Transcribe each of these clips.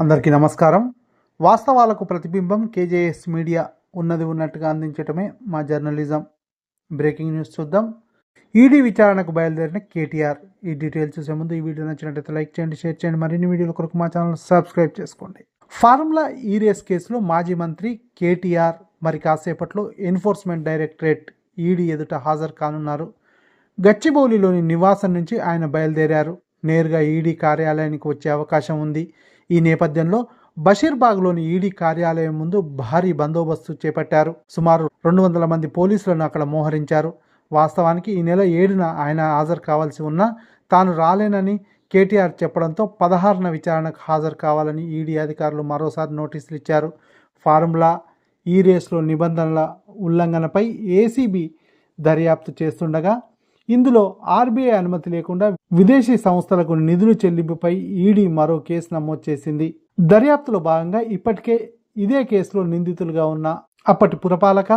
అందరికీ నమస్కారం. వాస్తవాలకు ప్రతిబింబం కేజేఎస్ మీడియా ఉన్నది ఉన్నట్టుగా అందించటమే మా జర్నలిజం. బ్రేకింగ్ న్యూస్ చూద్దాం. ఈడీ విచారణకు బయలుదేరిన కేటీఆర్. ఈ డీటెయిల్స్ చూసే ముందు ఈ వీడియో నచ్చినట్లయితే లైక్ చేయండి షేర్ చేయండి. మరిన్ని వీడియోల కొరకు మా ఛానల్ సబ్స్క్రైబ్ చేసుకోండి. ఫార్ములా ఈ రేస్ కేసులో మాజీ మంత్రి కేటీఆర్ మరి కాసేపట్లో ఎన్ఫోర్స్మెంట్ డైరెక్టరేట్ ఈడీ ఎదుట హాజరు కానున్నారు. గచ్చిబౌలిలోని నివాసం నుంచి ఆయన బయలుదేరారు. నేరుగా ఈడీ కార్యాలయానికి వచ్చే అవకాశం ఉంది. ఈ నేపథ్యంలో బషీర్బాగ్లోని ఈడీ కార్యాలయం ముందు భారీ బందోబస్తు చేపట్టారు. సుమారు రెండు వందల మంది పోలీసులను అక్కడ మోహరించారు. వాస్తవానికి ఈ నెల ఏడున ఆయన హాజరు కావాల్సి ఉన్నా తాను రాలేనని కేటీఆర్ చెప్పడంతో పదహారున విచారణకు హాజరు కావాలని ఈడీ అధికారులు మరోసారి నోటీసులు ఇచ్చారు. ఫార్ములా ఈ రేస్లో నిబంధనల ఉల్లంఘనపై ఏసీబీ దర్యాప్తు చేస్తుండగా ఇందులో ఆర్బీఐ అనుమతి లేకుండా విదేశీ సంస్థలకు నిధులు చెల్లింపుపై ఈడీ మరో కేసు నమోదు చేసింది. దర్యాప్తులో భాగంగా ఇప్పటికే ఇదే కేసులో నిందితులుగా ఉన్న అప్పటి పురపాలక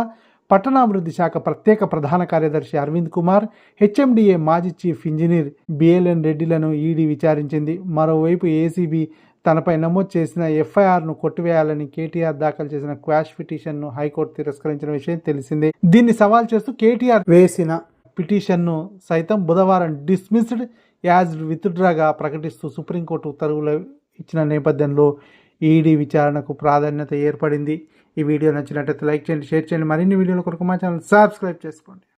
పట్టణాభివృద్ధి శాఖ ప్రత్యేక ప్రధాన కార్యదర్శి అరవింద్ కుమార్ హెచ్ఎండిఏ మాజీ చీఫ్ ఇంజనీర్ బిఎల్ఎన్ రెడ్డిలను ఈడీ విచారించింది. మరోవైపు ఏసీబీ తనపై నమోదు చేసిన ఎఫ్ఐఆర్ను కొట్టివేయాలని కేటీఆర్ దాఖలు చేసిన క్వాష్ పిటిషన్ను హైకోర్టు తిరస్కరించిన విషయం తెలిసిందే. దీన్ని సవాల్ చేస్తూ కేటీఆర్ వేసిన పిటిషన్ను సైతం బుధవారం డిస్మిస్డ్ యాజ్ విత్డ్రాగా ప్రకటిస్తూ సుప్రీంకోర్టు ఉత్తర్వులు ఇచ్చిన నేపథ్యంలో ఈడీ విచారణకు ప్రాధాన్యత ఏర్పడింది. ఈ వీడియో నచ్చినట్లయితే లైక్ చేయండి షేర్ చేయండి. మరిన్ని వీడియోల కొరకు మా ఛానల్ సబ్స్క్రైబ్ చేసుకోండి.